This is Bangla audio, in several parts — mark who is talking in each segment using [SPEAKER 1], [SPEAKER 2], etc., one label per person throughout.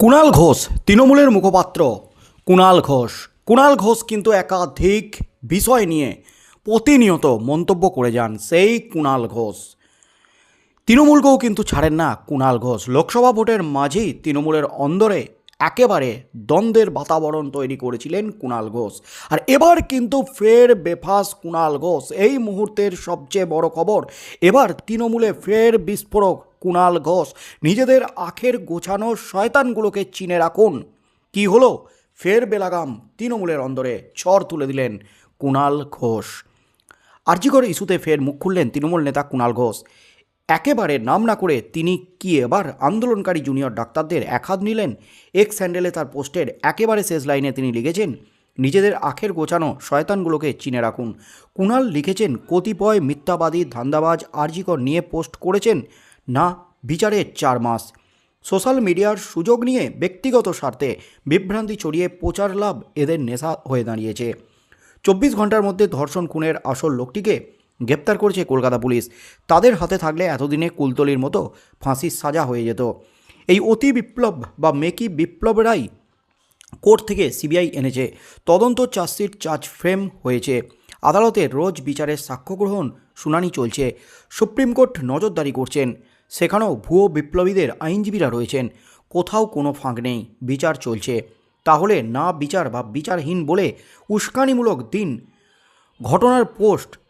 [SPEAKER 1] কুণাল ঘোষ, তৃণমূলের মুখপাত্র। কুণাল ঘোষ। কুণাল ঘোষ কিন্তু একাধিক বিষয় নিয়ে প্রতিনিয়ত মন্তব্য করে যান সেই কুণাল ঘোষ। তৃণমূলকেও কিন্তু ছাড়েন না কুণাল ঘোষ। লোকসভা ভোটের মাঝেই তৃণমূলের অন্দরে একেবারে দ্বন্দ্বের বাতাবরণ তৈরি করেছিলেন কুণাল ঘোষ। আর এবার কিন্তু ফের বেফাস কুণাল ঘোষ। এই মুহূর্তের সবচেয়ে বড় খবর, এবার তৃণমূলে ফের বিস্ফোরক কুণাল ঘোষ। নিজেদের আখের গোছানো শয়তানগুলোকে চিনে রাখুন। কি হলো? ফের বেলাগাম তৃণমূলের অন্দরে চর তুলে দিলেন কুণাল ঘোষ। আর্জিকর ইস্যুতে ফের মুখ খুললেন তৃণমূল নেতা কুণাল ঘোষ। একেবারে নাম না করে তিনি কি এবার আন্দোলনকারী জুনিয়র ডাক্তারদের এক হাত নিলেন? এক্স স্যান্ডেলে তার পোস্টের একেবারে শেষ লাইনে তিনি লিখেছেন, নিজেদের আখের গোছানো শয়তানগুলোকে চিনে রাখুন। কুণাল লিখেছেন, কতিপয় মিথ্যাবাদী ধান্দাবাজ আর্জিকর নিয়ে পোস্ট করেছেন। না বিচারের চার মাস। সোশ্যাল মিডিয়ার সুযোগ নিয়ে ব্যক্তিগত স্বার্থে বিভ্রান্তি ছড়িয়ে প্রচার লাভ এদের নেশা হয়ে দাঁড়িয়েছে। চব্বিশ ঘণ্টার মধ্যে ধর্ষণ খুনের আসল লোকটিকে গ্রেপ্তার করেছে কলকাতা পুলিশ। তাদের হাতে থাকলে এতদিনে কুলতলির মতো ফাঁসির সাজা হয়ে যেত। এই অতি বিপ্লব বা মেকি বিপ্লবরাই কোর্ট থেকে সিবিআই এনেছে। তদন্ত চার্জশিট, চার্জ ফ্রেম হয়েছে। আদালতে রোজ বিচারের সাক্ষ্য গ্রহণ শুনানি চলছে। সুপ্রিম কোর্ট নজরদারি করছেন। সেখানেও ভুয়ো বিপ্লবীদের আইনজীবীরা রয়েছেন। কোথাও কোনো ফাঁক নেই। বিচার চলছে। তাহলে না বিচার বা বিচারহীন বলে উস্কানিমূলক দিন ঘটনার পোস্ট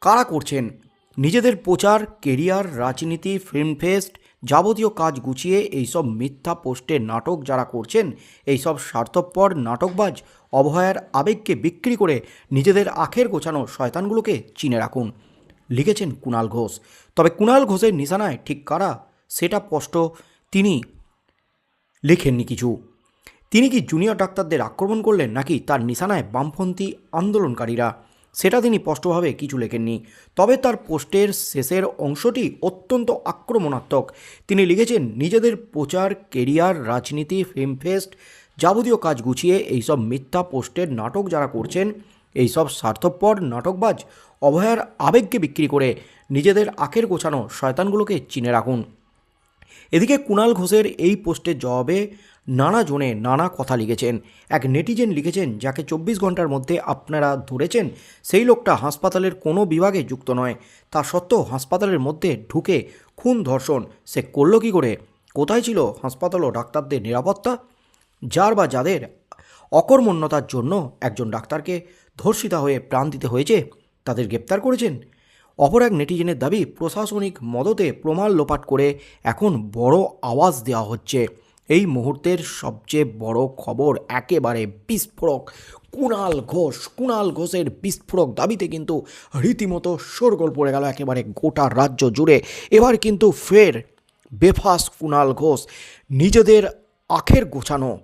[SPEAKER 1] কারা করছেন? নিজেদের প্রচার, কেরিয়ার, রাজনীতি ফিল্ম ফেস্ট যাবতীয় কাজ গুছিয়ে এইসব মিথ্যা পোস্টে নাটক যারা করছেন, এইসব স্বার্থপর নাটকবাজ অভয়ার আবেগকে বিক্রি করে নিজেদের আখের গোছানো শয়তানগুলোকে চিনে রাখুন। লিখেছেন কুণাল ঘোষ। তবে কুণাল ঘোষের নিশানায় ঠিক কারা, সেটা স্পষ্ট তিনি লেখেননি কিছু। তিনি কি জুনিয়র ডাক্তারদের আক্রমণ করলেন নাকি তার নিশানায় বামপন্থী আন্দোলনকারীরা, সেটা তিনি স্পষ্টভাবে কিছু লেখেননি। তবে তার পোস্টের শেষের অংশটি অত্যন্ত আক্রমণাত্মক। তিনি লিখেছেন, নিজেদের প্রচার কেরিয়ার রাজনীতি ফিল্ম ফেস্ট যাবতীয় কাজ গুছিয়ে এইসব মিথ্যা পোস্টের নাটক যারা করছেন, এইসব স্বার্থপর নাটকবাজ অভয়ার আবেগকে বিক্রি করে নিজেদের আখের গোছানো শয়তানগুলোকে চিনে রাখুন। এদিকে কুণাল ঘোষের এই পোস্টের জবাবে নানা জনে নানা কথা লিখেছেন। এক নেটিজেন লিখেছেন, যাকে চব্বিশ ঘণ্টার মধ্যে আপনারা ধরেছেন, সেই লোকটা হাসপাতালের কোনো বিভাগে যুক্ত নয়। তা সত্ত্বেও হাসপাতালের মধ্যে ঢুকে খুন ধর্ষণ, সে করল কী করে? কোথায় ছিল হাসপাতাল ও ডাক্তারদের নিরাপত্তা? যার বা যাদের অকর্মণ্যতার জন্য একজন ডাক্তারকে ধর্ষিতা হয়ে প্রাণ দিতে হয়েছে, তাদের গ্রেপ্তার করেছেন। অপর এক নেটিজেনের দাবি, প্রশাসনিক মদতে প্রমাণ লোপাট করে এখন বড় আওয়াজ দেওয়া হচ্ছে। এই মুহূর্তের সবচেয়ে বড় খবর একেবারে বিস্ফোরক, কুণাল ঘোষ। কুণাল ঘোষের বিস্ফোরক দাবিতে কিন্তু রীতিমতো শোরগোল পড়ে গেল একেবারে গোটা রাজ্য জুড়ে। এবার কিন্তু ফের বেফাস কুণাল ঘোষ, নিজেদের আখের গোছানো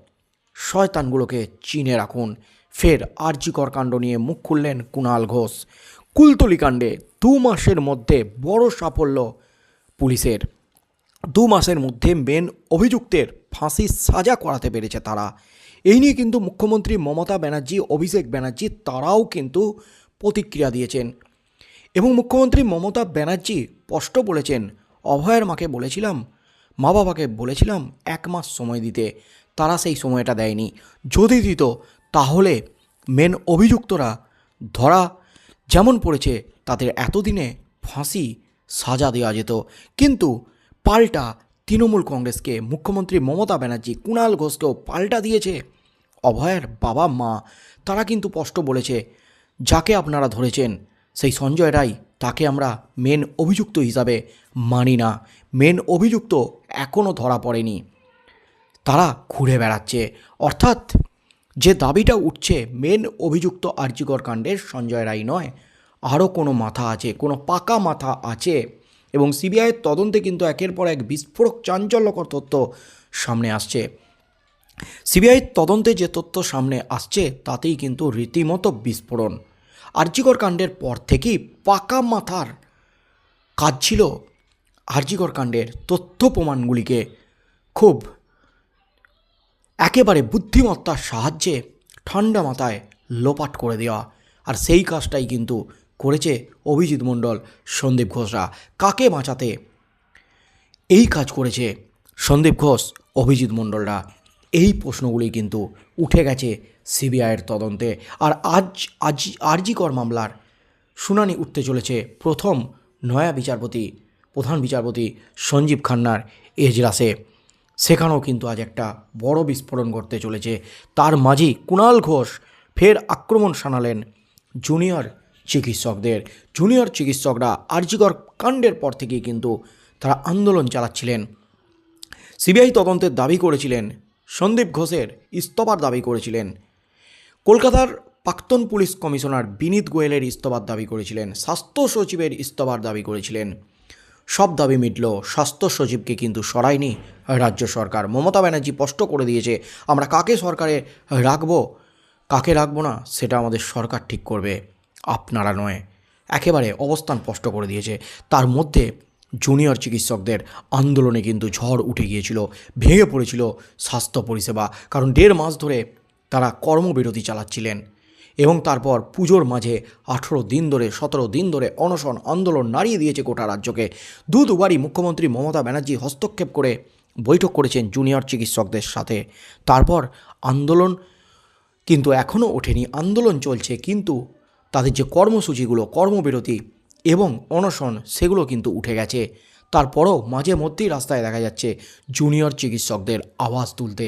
[SPEAKER 1] শয়তানগুলোকে চিনে রাখুন। ফের আর্যিকর কাণ্ড নিয়ে মুখ খুললেন কুণাল ঘোষ। কুলতলি কাণ্ডে দু মাসের মধ্যে বড় সাফল্য পুলিশের। দু মাসের মধ্যে মেন অভিযুক্তের ফাঁসির সাজা করাতে পেরেছে তারা। এই নিয়ে কিন্তু মুখ্যমন্ত্রী মমতা ব্যানার্জি, অভিষেক ব্যানার্জি তারাও কিন্তু প্রতিক্রিয়া দিয়েছেন। এবং মুখ্যমন্ত্রী মমতা ব্যানার্জি স্পষ্ট বলেছেন, অভয়ের মাকে বলেছিলাম মা বাবাকে বলেছিলাম এক মাস সময় দিতে। তারা সেই সময়টা দেয়নি। যদি দিত, তাহলে মেন অভিযুক্তরা ধরা যেমন পড়েছে, তাদের এতদিনে ফাঁসি সাজা দেওয়া যেত। কিন্তু পাল্টা তৃণমূল কংগ্রেসকে মুখ্যমন্ত্রী মমতা ব্যানার্জি কুণাল ঘোষকেও পাল্টা দিয়েছে। অভয়ের বাবা মা, তারা কিন্তু স্পষ্ট বলেছে, যাকে আপনারা ধরেছেন, সেই সঞ্জয় রায়, তাকে আমরা মেন অভিযুক্ত হিসাবে মানি না। মেন অভিযুক্ত এখনও ধরা পড়েনি। তারা ঘুরে বেড়াচ্ছে। অর্থাৎ যে দাবিটা উঠছে মেন অভিযুক্ত আর্যিকর কাণ্ডের সঞ্জয় রায় নয়। আরও কোনো মাথা আছে, কোনো পাকা মাথা আছে এবং সিবিআইয়ের তদন্তে কিন্তু একের পর এক বিস্ফোরক চাঞ্চল্যকর তথ্য সামনে আসছে। সিবিআই তদন্তে যে তথ্য সামনে আসছে, তাতেই কিন্তু রীতিমতো বিস্ফোরণ। আর্যিকর কাণ্ডের পর থেকেই পাকা মাথার কাজ ছিল আর্যিকর কাণ্ডের তথ্য প্রমাণগুলিকে। খুব একেবারে বুদ্ধিমত্তার সাহায্যে ঠান্ডা মাথায় লোপাট করে দেওয়া। আর সেই কাজটাই কিন্তু করেছে অভিজিৎ মণ্ডল, সন্দীপ ঘোষরা। কাকে বাঁচাতে এই কাজ করেছে সন্দীপ ঘোষ, অভিজিৎ মণ্ডলরা? এই প্রশ্নগুলি কিন্তু উঠে গেছে সিবিআইয়ের তদন্তে। আর আজ আজ, আরজিকর মামলার শুনানি উঠতে চলেছে প্রথম নয়া বিচারপতি, প্রধান বিচারপতি সঞ্জীব খান্নার এজলাসে। সেখানেও কিন্তু আজ একটা বড় বিস্ফোরণ ঘটতে চলেছে। তার মাঝেই কুণাল ঘোষ ফের আক্রমণ শানালেন জুনিয়র চিকিৎসকদের। জুনিয়র চিকিৎসকরা আরজিকর কাণ্ডের পর থেকেই কিন্তু তারা আন্দোলন চালাচ্ছিলেন। সিবিআই তদন্তের দাবি করেছিলেন, সন্দীপ ঘোষের ইস্তফার দাবি করেছিলেন। কলকাতার প্রাক্তন পুলিশ কমিশনার বিনীত গোয়েলের ইস্তফার দাবি করেছিলেন, স্বাস্থ্য সচিবের ইস্তফার দাবি করেছিলেন। সব দাবি মিটল। স্বাস্থ্য সচিবকে কিন্তু সরায়নি রাজ্য সরকার। মমতা ব্যানার্জি স্পষ্ট করে দিয়েছে, আমরা কাকে সরকারে রাখব? কাকে রাখব না, সেটা আমাদের সরকার ঠিক করবে। আপনারা নয়। একেবারে অবস্থান স্পষ্ট করে দিয়েছে। তার মধ্যে জুনিয়র চিকিৎসকদের আন্দোলনে কিন্তু ঝড় উঠে গিয়েছিল, ভেঙে পড়েছিল স্বাস্থ্য পরিষেবা। কারণ দেড় মাস ধরে তারা কর্মবিরতি চালাচ্ছিলেন। এবং তারপর পুজোর মাঝে আঠেরো দিন ধরে, সতেরো দিন ধরে অনশন আন্দোলন নাড়িয়ে দিয়েছে গোটা রাজ্যকে। দু দুবারই মুখ্যমন্ত্রী মমতা ব্যানার্জি হস্তক্ষেপ করে বৈঠক করেছেন জুনিয়র চিকিৎসকদের সাথে। তারপর আন্দোলন কিন্তু এখনও ওঠেনি, আন্দোলন চলছে, কিন্তু তাদের যে কর্মসূচিগুলো, কর্মবিরতি এবং অনশন, সেগুলো কিন্তু উঠে গেছে। তারপরও মাঝে মধ্যেই রাস্তায় দেখা যাচ্ছে জুনিয়র চিকিৎসকদের আওয়াজ তুলতে।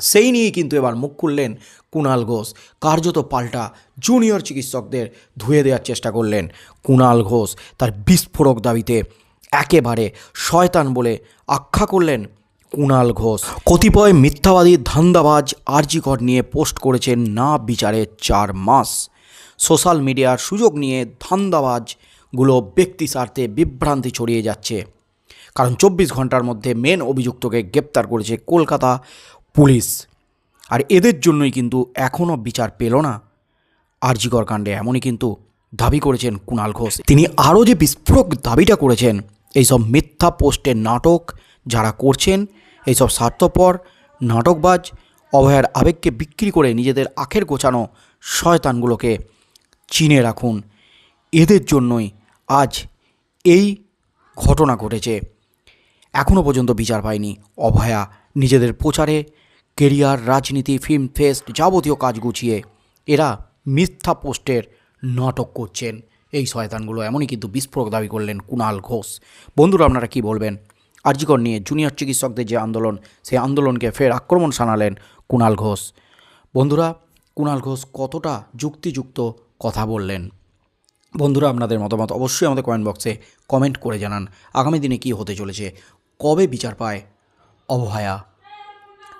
[SPEAKER 1] সেই নিয়ে কিন্তু এবার মুখ খুললেন কুণাল ঘোষ। কার্যত পাল্টা জুনিয়র চিকিৎসকদের ধুয়ে দেওয়ার চেষ্টা করলেন কুণাল ঘোষ তার বিস্ফোরক দাবিতে। একেবারে শয়তান বলে আখ্যা করলেন কুণাল ঘোষ। কতিপয় মিথ্যাবাদী ধান্দাবাজ আরজিকর নিয়ে পোস্ট করেছেন না বিচারে চার মাস। সোশ্যাল মিডিয়ার সুযোগ নিয়ে ধান্দাবাজগুলো ব্যক্তি স্বার্থে বিভ্রান্তি ছড়িয়ে যাচ্ছে। কারণ চব্বিশ ঘণ্টার মধ্যে মেন অভিযুক্তকে গ্রেপ্তার করেছে কলকাতা পুলিশ। আর এদের জন্যই কিন্তু এখনও বিচার পেল না। আরজিকর কাণ্ডে এমনই কিন্তু দাবি করেছেন কুণাল ঘোষ। তিনি আরও যে বিস্ফোরক দাবিটা করেছেন, এইসব মিথ্যা পোস্টের নাটক যারা করছেন, এইসব স্বার্থপর, নাটকবাজ, অভয়ার আবেগকে বিক্রি করে নিজেদের আখের গোছানো শয়তানগুলোকে চিনে রাখুন। এদের জন্যই আজ এই ঘটনা ঘটেছে। এখনও পর্যন্ত বিচার পায়নি অভয়া নিজেদের প্রচারে কেরিয়ার, রাজনীতি ফিল্ম ফেস্ট যাবতীয় কাজ গুছিয়ে এরা মিথ্যা পোস্টের নাটক করছেন। এই শয়তানগুলো এমনই কিন্তু বিস্ফোরক দাবি করলেন কুণাল ঘোষ। বন্ধুরা, আপনারা কি বলবেন? আরজিকর নিয়ে জুনিয়র চিকিৎসকদের যে আন্দোলন, সেই আন্দোলনকে ফের আক্রমণ শানালেন কুণাল ঘোষ। বন্ধুরা, কুণাল ঘোষ কতটা যুক্তিযুক্ত কথা বললেন? বন্ধুরা, আপনাদের মতামত অবশ্যই আমাদের কমেন্ট বক্সে কমেন্ট করে জানান। আগামী দিনে কী হতে চলেছে? কবে বিচার পায় অবহায়া?